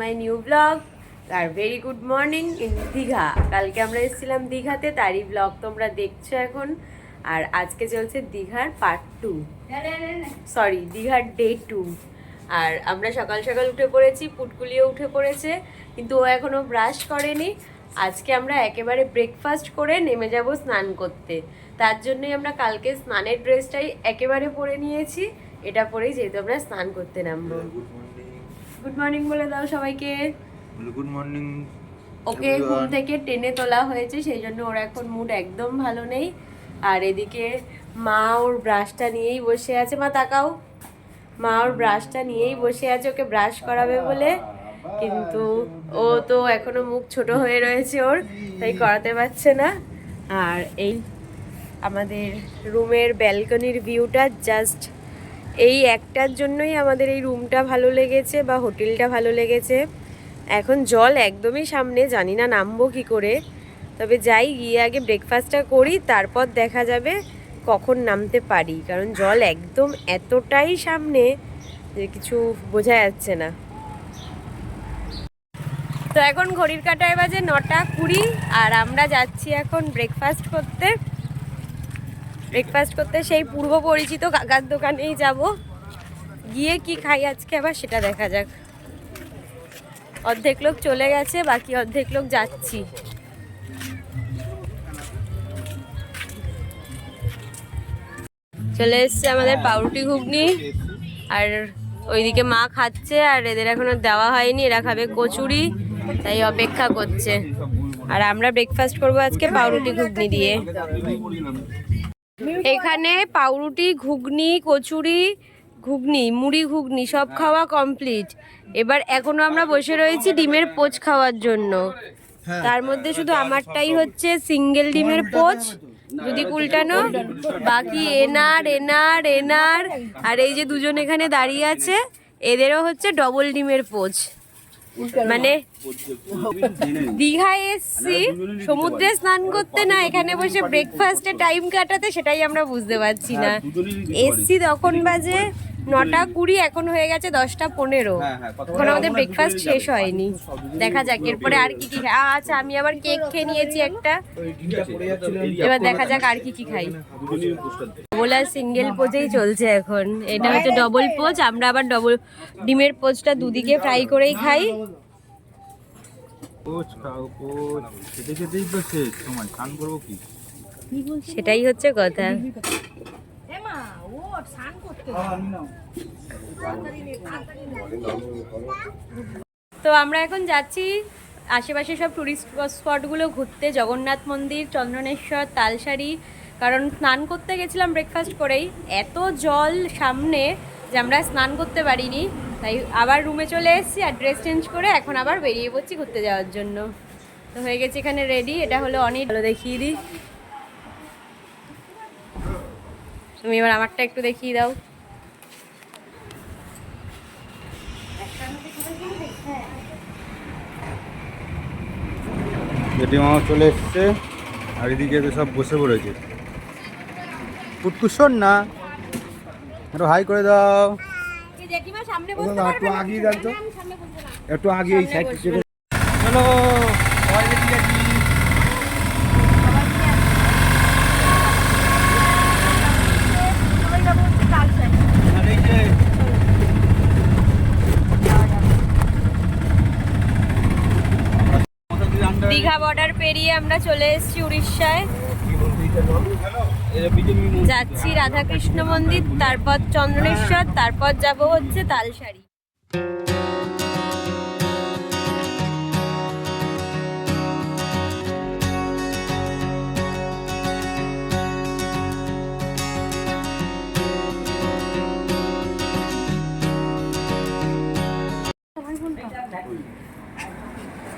My new blog R very good morning in Digha কালকে আমরা এসেছিলাম দীঘাতে তারই ব্লগ তোমরা দেখছ এখন। আর আজকে চলছে দীঘার পার্ট টু সরি দীঘার ডে টু আর আমরা সকাল সকাল উঠে পড়েছি, পুটকুলিও উঠে পড়েছে, কিন্তু ও এখনও ব্রাশ করেনি। আজকে আমরা একেবারে ব্রেকফাস্ট করে নেমে যাব স্নান করতে। তার জন্যই আমরা কালকে স্নানের ড্রেসটাই একেবারে পরে নিয়েছি। এটা পরেই যেহেতু আমরা স্নান করতে নামবো। গুড মর্নিং বলে দাও সবাইকে। গুড মর্নিং ওকে ঘুম থেকে টেনে তোলা হয়েছে সেই জন্য ওর এখন মুড একদম ভালো নেই। আর এদিকে মা ওর ব্রাশটা নিয়েই বসে আছে। মা তাকাও। মা ওর ব্রাশটা নিয়েই বসে আছে ওকে ব্রাশ করাবে বলে। কিন্তু ও তো এখনও মুখ ছোট হয়ে রয়েছে ওর তাই করাতে পারছে না। আর এই আমাদের রুমের ব্যালকনির ভিউটা জাস্ট এই একটার জন্যই আমাদের এই রুমটা ভালো লেগেছে বা হোটেলটা ভালো লেগেছে। এখন জল একদমই সামনে, জানি না নামবো কি করে। তবে যাই, গিয়ে আগে ব্রেকফাস্টটা করি, তারপর দেখা যাবে কখন নামতে পারি। কারণ জল একদম এতটাই সামনে যে কিছু বোঝা যাচ্ছে না। তো এখন ঘড়ির কাটায় বাজে নটা কুড়ি, আর আমরা যাচ্ছি এখন ব্রেকফাস্ট করতে। ব্রেকফাস্ট করতে সেই পূর্ব পরিচিত কাকার দোকানেই যাব। গিয়ে কি খাই আজকে আবার সেটা দেখা যাক। অর্ধেক লোক চলে গেছে, বাকি অর্ধেক লোক যাচ্ছি। চলে এসছে আমাদের পাউরুটি ঘুগনি। আর ওইদিকে মা খাচ্ছে, আর এদের এখনও দেওয়া হয়নি, এরা খাবে কচুরি, তাই অপেক্ষা করছে। আর আমরা ব্রেকফাস্ট করব আজকে পাউরুটি ঘুগনি দিয়ে। এখানে পাউরুটি ঘুগনি কচুরি ঘুগনি মুড়ি ঘুগনি সব খাওয়া কমপ্লিট এবার এখনও আমরা বসে রয়েছি ডিমের পোচ খাওয়ার জন্য। তার মধ্যে শুধু আমারটাই হচ্ছে সিঙ্গেল ডিমের পোচ। যদি উল্টানো বাকি এনার এনার এনার আর এই যে দুজন এখানে দাঁড়িয়ে আছে এদেরও হচ্ছে ডবল ডিমের পোচ। মানে দীঘায় এসছি, সমুদ্রে স্নান করতে না, এখানে বসে ব্রেকফাস্টে টাইম কাটাতে, সেটাই আমরা বুঝতে পারছি না। এসছি তখন বাজে নটা কুড়ি, এখন হয়ে গেছে দশটা পনেরো। এখন আমাদের ব্রেকফাস্ট শেষ হয়নি। দেখা যাক, এরপরে আর কি কি খাই আচ্ছা আমি আবার কেক খেয়ে নিয়েছি একটা। এবার দেখা যাক আর কি কি খাই। ডবল আর সিঙ্গেল পোজেই চলছে এখন। এটা হচ্ছে ডবল পোজ আমরা আবার ডবল ডিমের পোজটা দুদিকে ফ্রাই করেই খাই। সেটাই হচ্ছে কথা। তো আমরা এখন যাচ্ছি আশেপাশে সব টুরিস্ট স্পটগুলো ঘুরতে। জগন্নাথ মন্দির চন্দ্রনেশ্বর তালসারি কারণ স্নান করতে গেছিলাম ব্রেকফাস্ট করেই। এত জল সামনে যে আমরা স্নান করতে পারিনি। তাই আবার রুমে চলে এসেছি আর ড্রেস চেঞ্জ করে এখন আবার বেরিয়ে পড়ছি ঘুরতে যাওয়ার জন্য। তো হয়ে গেছে এখানে রেডি এটা হলো অনেক ভালো দেখিয়ে দিই। তুমি এবার আমারটা একটু দেখিয়ে দাও। জেঠিমামা চলে এসছে, আর এদিকে তো সব বসে পড়েছে। পুটকুসন না? একটু হাই করে দাও। একটু আগিয়ে দেন তো। একটু আগে এই সাইড চলো দীঘা বর্ডার পেরিয়ে আমরা চলে এসেছি উড়িষ্যায়। যাচ্ছি রাধাকৃষ্ণ মন্দির তারপর চন্দ্রনেশ্বর তারপর যাব হচ্ছে তালসারি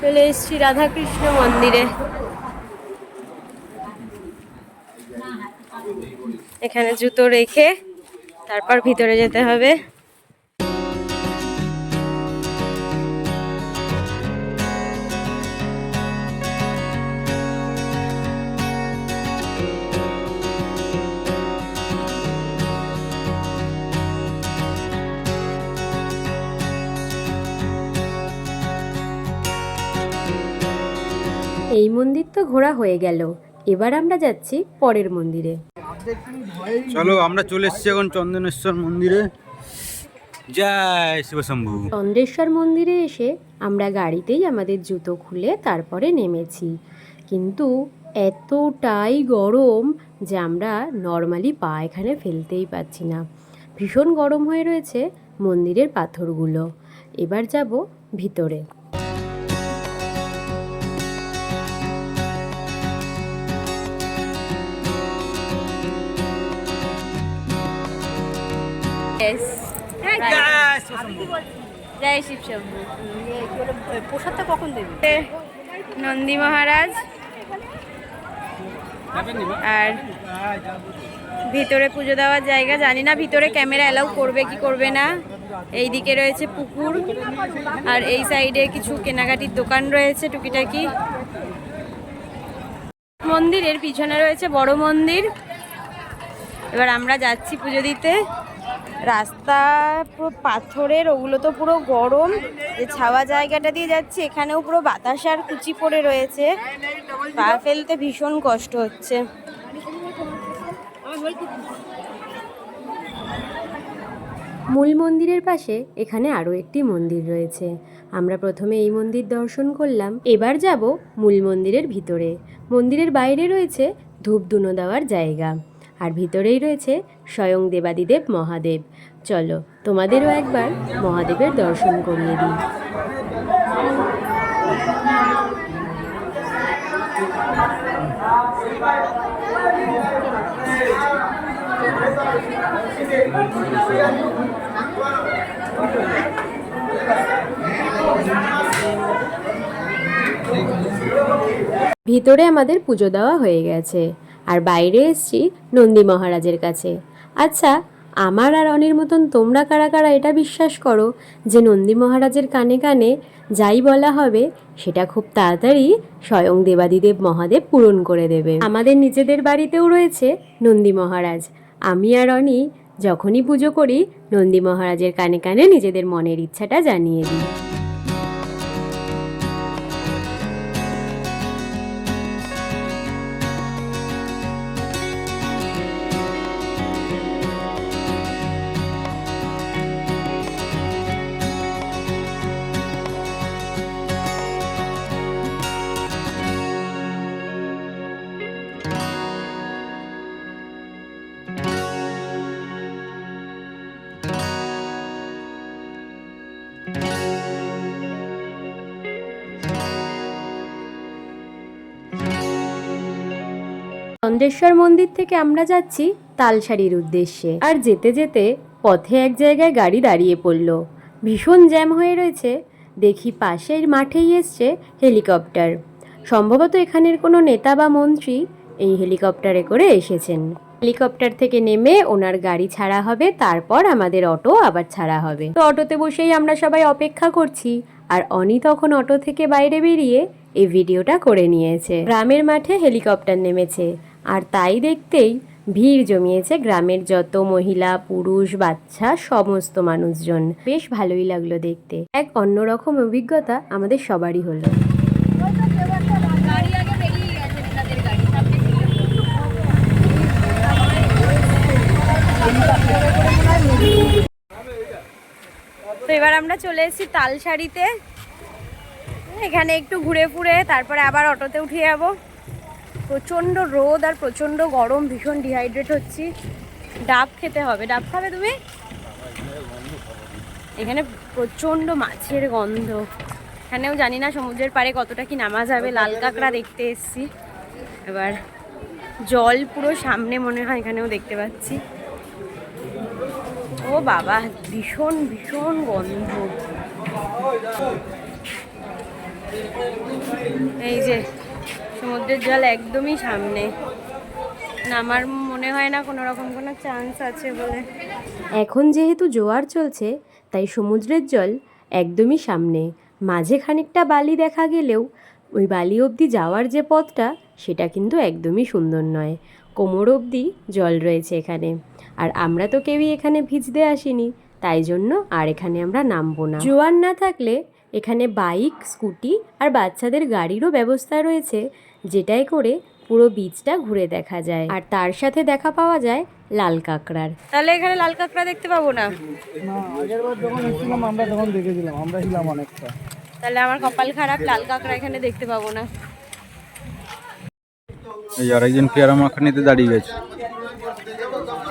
চলে এসেছি রাধাকৃষ্ণ মন্দিরে। এখানে জুতো রেখে তারপর ভিতরে যেতে হবে। এই মন্দির তো ঘোরা হয়ে গেল। এবার আমরা যাচ্ছি পরের মন্দিরে। চলো, আমরা চলে এসেছি এখন চন্দনেশ্বর মন্দিরে। জয় শিবশম্ভু। চন্দ্রেশ্বর মন্দিরে এসে আমরা গাড়িতেই আমাদের জুতো খুলে তারপরে নেমেছি। কিন্তু এতটাই গরম যে আমরা নর্মালি পা এখানে ফেলতেই পাচ্ছি না। ভীষণ গরম হয়ে রয়েছে মন্দিরের পাথরগুলো। এবার যাব ভিতরে। জয় শিব শম্ভু। প্রসাদটা কখন দেবে? নন্দী মহারাজ। আর ভিতরে পুজো দেওয়ার জায়গা জানি না ভিতরে ক্যামেরা অ্যালাউ করবে কি করবে না। এই দিকে রয়েছে পুকুর আর এই সাইডে কিছু কেনাকাটির দোকান রয়েছে টুকিটাকি। মন্দিরের পিছনে রয়েছে বড় মন্দির। এবার আমরা যাচ্ছি পুজো দিতে। রাস্তা পুরো পাথরের, ওগুলো তো পুরো গরম। যে ছাওয়া জায়গাটা দিয়ে যাচ্ছে, এখানেও পুরো বাতাস আর কুচি পড়ে রয়েছে। পা ফেলতে ভীষণ কষ্ট হচ্ছে। মূল মন্দিরের পাশে এখানে আরও একটি মন্দির রয়েছে। আমরা প্রথমে এই মন্দির দর্শন করলাম, এবার যাব মূল মন্দিরের ভিতরে। মন্দিরের বাইরে রয়েছে ধূপ ধূপধুনো দেওয়ার জায়গা, আর ভিতরেই রয়েছে স্বয়ং দেবাদিদেব মহাদেব। চলো, তোমাদেরও একবার মহাদেবের দর্শন করিয়ে দিই। ভিতরে আমাদের পুজো দেওয়া হয়ে গেছে। আর বাইরে এসছি নন্দী মহারাজের কাছে। আচ্ছা আমার আর অনির মতন তোমরা কারা কারা এটা বিশ্বাস করো যে নন্দী মহারাজের কানে কানে যাই বলা হবে, সেটা খুব তাড়াতাড়ি স্বয়ং দেবাদিদেব মহাদেব পূরণ করে দেবে। আমাদের নিজেদের বাড়িতেও রয়েছে নন্দী মহারাজ। আমি আর অনি যখনই পুজো করি, নন্দী মহারাজের কানে কানে নিজেদের মনের ইচ্ছাটা জানিয়ে দিই। চন্দ্রেশ্বর মন্দির থেকে আমরা যাচ্ছি তালসারির উদ্দেশ্যে। আর যেতে যেতে পথে এক জায়গায় গাড়ি দাঁড়িয়ে পড়ল। ভীষণ জ্যাম হয়ে রয়েছে। দেখি পাশের মাঠেই এসছে হেলিকপ্টার। সম্ভবত এখানের কোনো নেতা বা মন্ত্রী এই হেলিকপ্টারে করে এসেছেন। হেলিকপ্টার থেকে নেমে ওনার গাড়ি ছাড়া হবে, তারপর আমাদের অটো আবার ছাড়া হবে। তো অটোতে বসেই আমরা সবাই অপেক্ষা করছি, আর অনি তখন অটো থেকে বাইরে বেরিয়ে এই ভিডিওটা করে নিয়েছে। গ্রামের মাঠে হেলিকপ্টার নেমেছে। আর তাই দেখতেই ভিড় জমিয়েছে গ্রামের যত মহিলা, পুরুষ, বাচ্চা, সমস্ত মানুষজন। বেশ ভালোই লাগল দেখতে। এক অন্যরকম অভিজ্ঞতা আমাদের সবারই হলো। তো এবার আমরা চলে এসেছি তালসারিতে এখানে একটু ঘুরে ফুরে, তারপরে আবার অটোতে উঠে যাব। প্রচণ্ড রোদ আর প্রচণ্ড গরম ভীষণ ডিহাইড্রেট হচ্ছি। ডাব খেতে হবে। ডাব খাবে তুমি? এখানে প্রচণ্ড মাছের গন্ধ। এখানেও জানি না সমুদ্রের পাড়ে কতটা কি নামা যাবে লাল কাঁকড়া দেখতে এসছি। এবার জল পুরো সামনে মনে হয় এখানেও দেখতে পাচ্ছি। ও বাবা ভীষণ ভীষণ গন্ধ। এই যে সমুদ্রের জল একদমই সামনে। আমার মনে হয় না কোনো রকম কোনো চান্স আছে বলে। এখন যেহেতু জোয়ার চলছে, তাই সমুদ্রের জল একদমই সামনে। মাঝে খানিকটা বালি দেখা গেলেও, ওই বালি অবধি যাওয়ার যে পথটা, সেটা কিন্তু একদমই সুন্দর নয়। কোমর অবধি জল রয়েছে এখানে। আর আমরা তো কেউই এখানে ভিজতে আসিনি, তাই জন্য আর এখানে আমরা নামবো না। জোয়ার না থাকলে এখানে বাইক, স্কুটি আর বাচ্চাদের গাড়িরও ব্যবস্থা রয়েছে। যেটাই করে পুরো বীজটা ঘুরে দেখা যায়। আর তার সাথে দেখা পাওয়া যায় লাল কাঁকড়ার। তাহলে এখানে লাল কাঁকড়া দেখতে পাবো না? না আগের বার যখন এসেছিলাম আমরা তখন দেখেছিলাম আমরা ছিলাম অনেকটা। তাহলে আমার কপাল খারাপ লাল কাঁকড়া এখানে দেখতে পাবো না। এই আরেকজন পেয়ারা মাখানিতে দাঁড়িয়ে গেছে।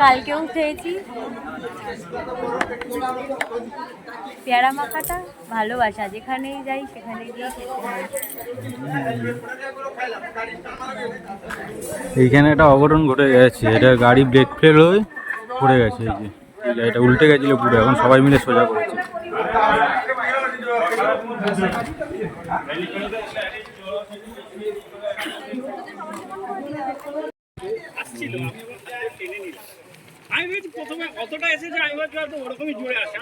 কালকেও খেয়েছি। পেয়ারা মাখাটা ভালোবাসা যেখানেই যাই সেখানে গিয়ে এইখানে একটা অঘটন ঘটে গেছে এটা গাড়ি ব্রেক ফেল হয়ে পড়ে গেছে এই যে। এটা উল্টে গেছিল পুরো এখন সবাই মিলে সোজা করেছে। ভেবেছি প্রথমে এসেছে ওরকমই জুড়ে আসে।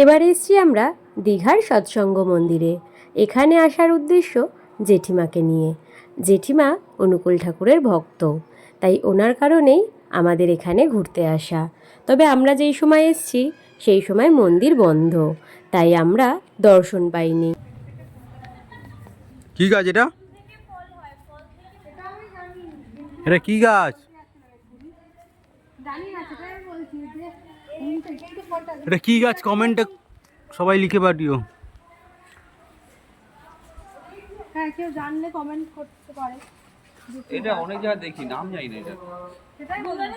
এবার এসছি আমরা দীঘার সৎসঙ্গ মন্দিরে। এখানে আসার উদ্দেশ্য জেঠিমাকে নিয়ে। জেঠিমা অনুকূল ঠাকুরের ভক্ত তাই ওনার কারণেই আমাদের এখানে ঘুরতে আসা। তবে আমরা যেই সময় এসছি সেই সময় মন্দির বন্ধ। তাই আমরা দর্শন পাইনি। কি গাছ এটা? এটা কি গাছ? এটা কি গাছ? কমেন্টে সবাই লিখে পাঠিও। হ্যাঁ কেউ জানলে কমেন্ট করতে পারে। এটা অনেক জায়গায় দেখি নাম জানি না এটা।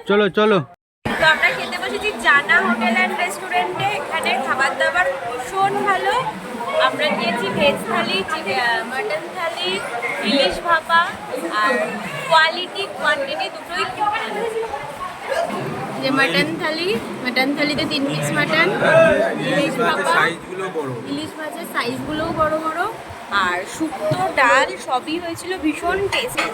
চলো চলো। তো আমরা খেতে বসেছি জানা হোটেল অ্যান্ড রেস্টুরেন্টে। এখানে খাবার দাবার ভীষণ ভালো। আমরা নিয়েছি ভেজ থালি মাটন থালি ইলিশ ভাপা আর কোয়ালিটি কোয়ান্টিটি দুটোই খুব ভালো। যে মাটন থালি মাটন থালিতে তিন পিস মাটন ইলিশ ভাপা ইলিশ মাছের সাইজগুলোও বড় বড়। আর শুক্তো ডাল সবই হয়েছিল ভীষণ টেস্টি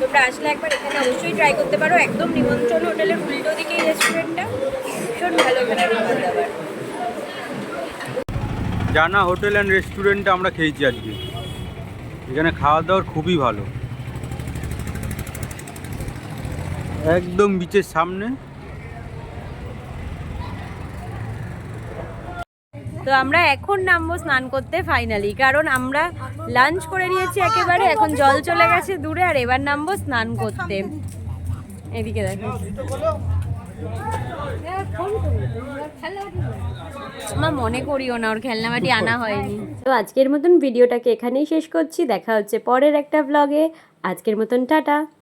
তোমরা আসলে একবার এখানে অবশ্যই ট্রাই করতে পারো। একদম নিমন্ত্রণ হোটেলের উল্টো দিকে এই রেস্টুরেন্টটা ভীষণ ভালো এখানে খাবার দাবার জানা হোটেল অ্যান্ড রেস্টুরেন্টটা আমরা খেয়েছি আজকে। এখানে খাওয়া দাওয়ার খুবই ভালো। একদম বিচের সামনে। তো আমরা এখন নামবো স্নান করতে ফাইনালি কারণ আমরা লাঞ্চ করে নিয়েছি একেবারে, এখন জল চলে গেছে দূরে, আর এবার নামবো স্নান করতে। এদিকে দেখো। মা, মনে করিও না, ওর খেলনাবাটি আনা হয়নি। তো আজকের মতন ভিডিওটাকে এখানেই শেষ করছি, দেখা হচ্ছে পরের একটা ব্লগে আজকের মতন টাটা।